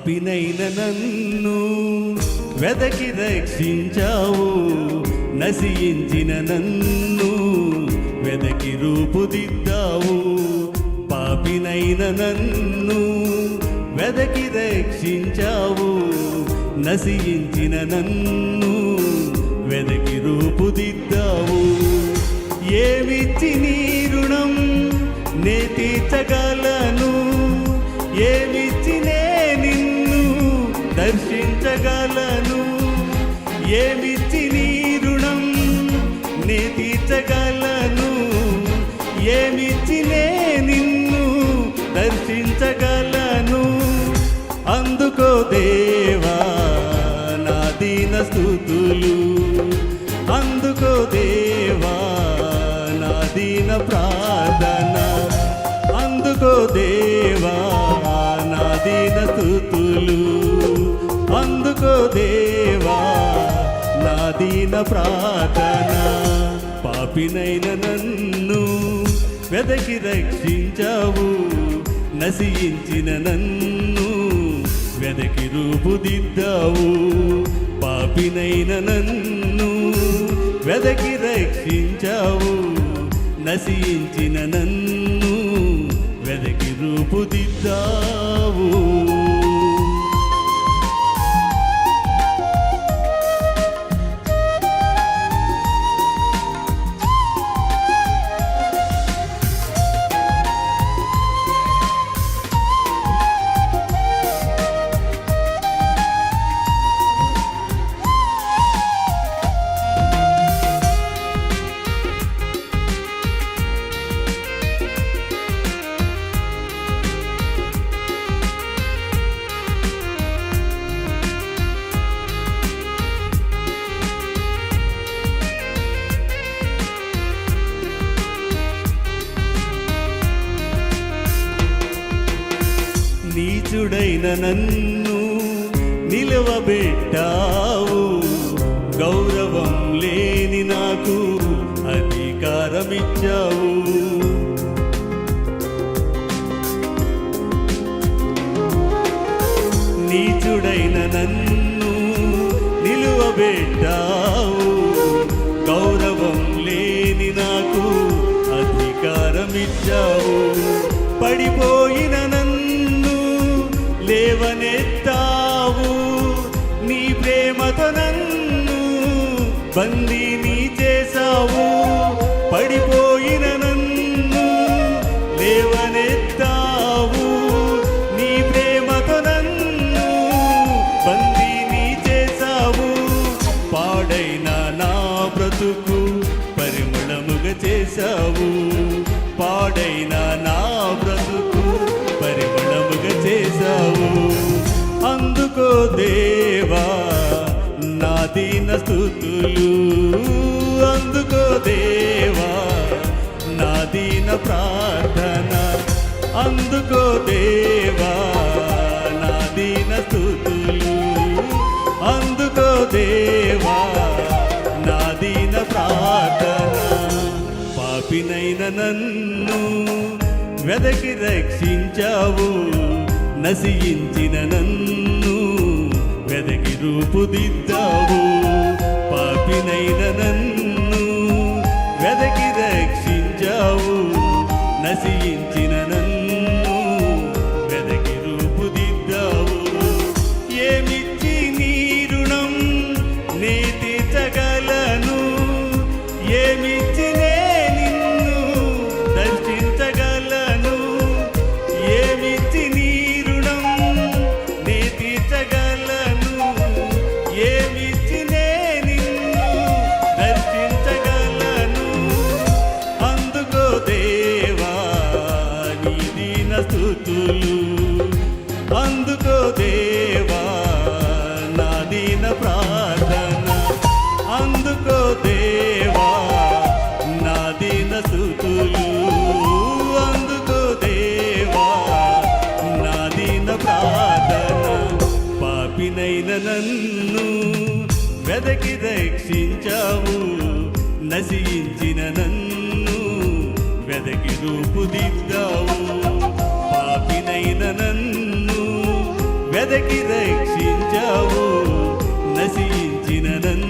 పాపినైన నన్ను వెదకి రక్షించావు నశించిన నన్ను వెదకి రూపుదిద్దావు. పాపినైన నన్ను వెదకి రక్షించావు నశించిన నన్ను వెదకి రూపుదిద్దావు. ఏమిచ్చి నీ రుణం? నే తీర్చగల దర్శించగలను. ఏమిచ్చి నీ రుణం? నే తీర్చగలను ఏమిచ్చి నే నిన్ను దర్శించగలను? అందుకో దేవా నా దీన స్థుతులు. అందుకో దేవా నా దీన ప్రార్థన. అందుకో దేవా నా దీన స్థుతులు. అందుకో దేవా నా దీన ప్రార్థన. పాపినైన నన్ను వెదకి రక్షించావు నశించిన నన్ను వెదకి రూపుదిద్దావు. పాపినైన నన్ను వెదకి రక్షించావు నశించిన నన్ను వెదకి రూపుదిద్దావు. నీచుడైన నన్ను నిలవబెట్టావు. గౌరవం లేని నాకు అధికారమిచ్చావు. నీచుడైన నన్ను నిలువబెట్టావు. గౌరవం లేని నాకు అధికారమిచ్చావు. ప్రేమతో నన్ను బందీని చేశావు. పడిపోయిన నన్ను లేవనెత్తావు. నీ ప్రేమతో నన్ను బందీని చేశావు. పాడైన నా బ్రతుకు పరిమళముగా చేశావు. పాడైన నిన్న స్థుతులు అందుకో దేవా నా దీన ప్రార్థన అందుకో దేవా నా దీన స్థుతులు అందుకో దేవా నా దీన ప్రార్థన. పాపినైన నన్ను వెదకి రక్షించావు నశించిన నన్ను వెదకి రూపుదిద్దావు. పాపినైన నన్ను వెదకి దక్షించావు నశించిన నన్ను వెదకి రూపుదిద్దావు. పాపినైన నన్ను వెదకి దక్షించావు నశించిన నన్ను